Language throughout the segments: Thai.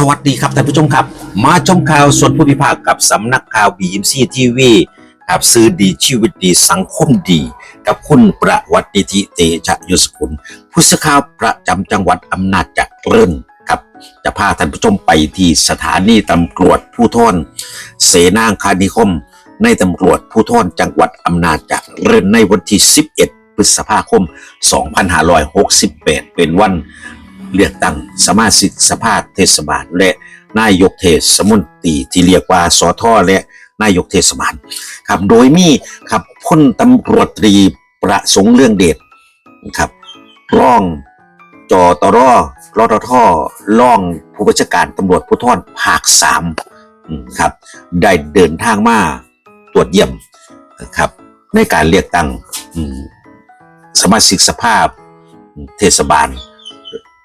สวัสดีครับท่านผู้ชมครับ มาชมข่าวส่วนผู้พิพากษ์กับสำนักข่าวบีมซีทีวีครับซื้อดีชีวิตดีสังคมดี กับคุณประวัตินิธิเตชะยศกุลผู้สื่อข่าวประจำจังหวัดอำนาจเจริญครับจะพาท่านผู้ชมไปที่สถานีตำรวจผู้ทอนเสนางคานิคม ในตำรวจผู้ทอนจังหวัดอำนาจเจริญในวันที่ 11 พฤษภาคม 2568 เป็นวัน เลือกตั้งสมาชิกสภาเทศบาล และนายกเทศมนตรีที่เรียกว่าสอทอและนายกเทศบาลครับโดยมีครับพลตำรวจตรีประสงค์เรื่องเดชครับร่องจอตรอรอตทร่องผู้บัญชาการตำรวจภูธรภาคสามครับ ได้เดินทางมาตรวจเยี่ยมนะครับ ในการเลือกตั้งสมาชิกสภาพเทศบาล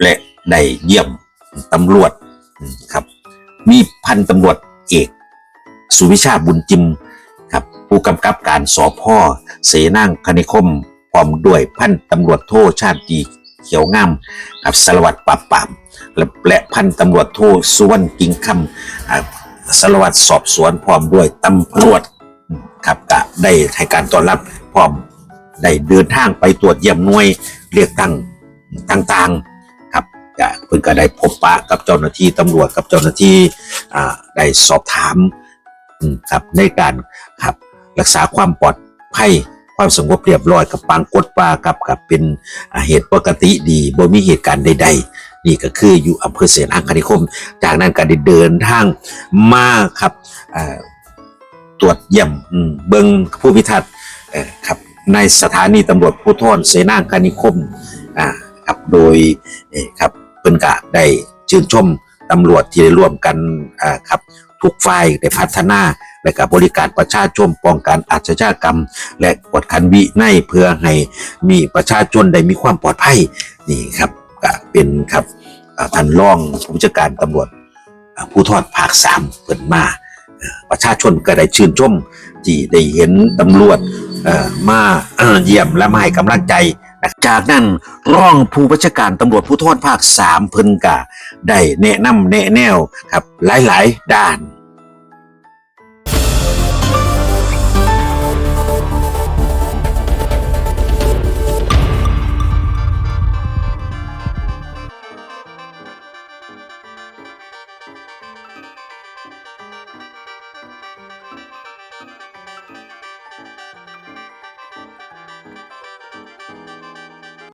และได้เยี่ยมตำรวจครับ มีพันตำรวจเอก สุวิชาบุญจิมครับ ผู้กำกับการสอพ่อเสนางคณิคมพร้อมด้วยพันตำรวจโทชาติดีเขียวงามกับสารวัตรปราบปรามและและพันตำรวจโทสุวรรณกิงคำสารวัตรสอบสวนพร้อมด้วยตำรวจครับก็ได้ให้การต้อนรับพร้อมได้เดินทางไปตรวจเยี่ยมหน่วยเลือกตั้งต่างๆ ก็เพิ่นก็ได้พบปะกับเจ้าหน้าที่ตำรวจกับเจ้าหน้าที่ได้สอบถามครับในการครับรักษาความปลอดภัยความสงบเรียบร้อยกับปางกดปลากับกับเป็นเหตุปกติดีบ่มีเหตุการณ์ใด ๆ นี่ก็คืออยู่อำเภอเสนาคณิคม จากนั้นก็ได้เดินทางมาครับตรวจเยี่ยมอืมเบิงผู้พิทักษ์ครับในสถานีตำรวจผู้ทอนเสนาคณิคมอ่าครับโดยครับ เพิ่นก็ได้ชื่นชมตำรวจที่ได้ร่วมกันอ่าครับทุกฝ่ายได้พัฒนาและกับบริการประชาชนป้องกันอาชญากรรม และกวดขันวินัยเพื่อให้มีประชาชนได้มีความปลอดภัยนี่ครับก็เป็นครับท่านรองผู้จัดการตำรวจผู้ทอดภาคสามเพิ่นมาประชาชนก็ได้ชื่นชมที่ได้เห็นตำรวจมาเยี่ยมและมาให้กำลังใจ จากนั้นร่องผู้บัญชาการตำรวจผู้ทอดภาคสามเพิ่นกะได้แนะนำแนะแนวครับหลายๆ ด้าน